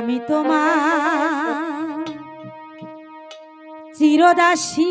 আমি তোমার চিরদাসী।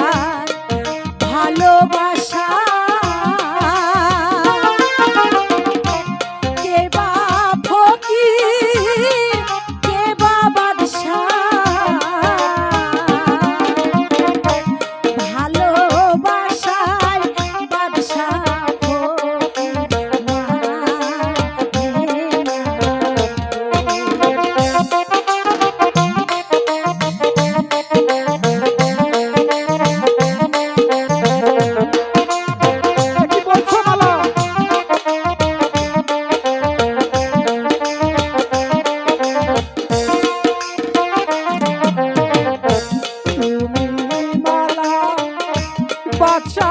Watch out!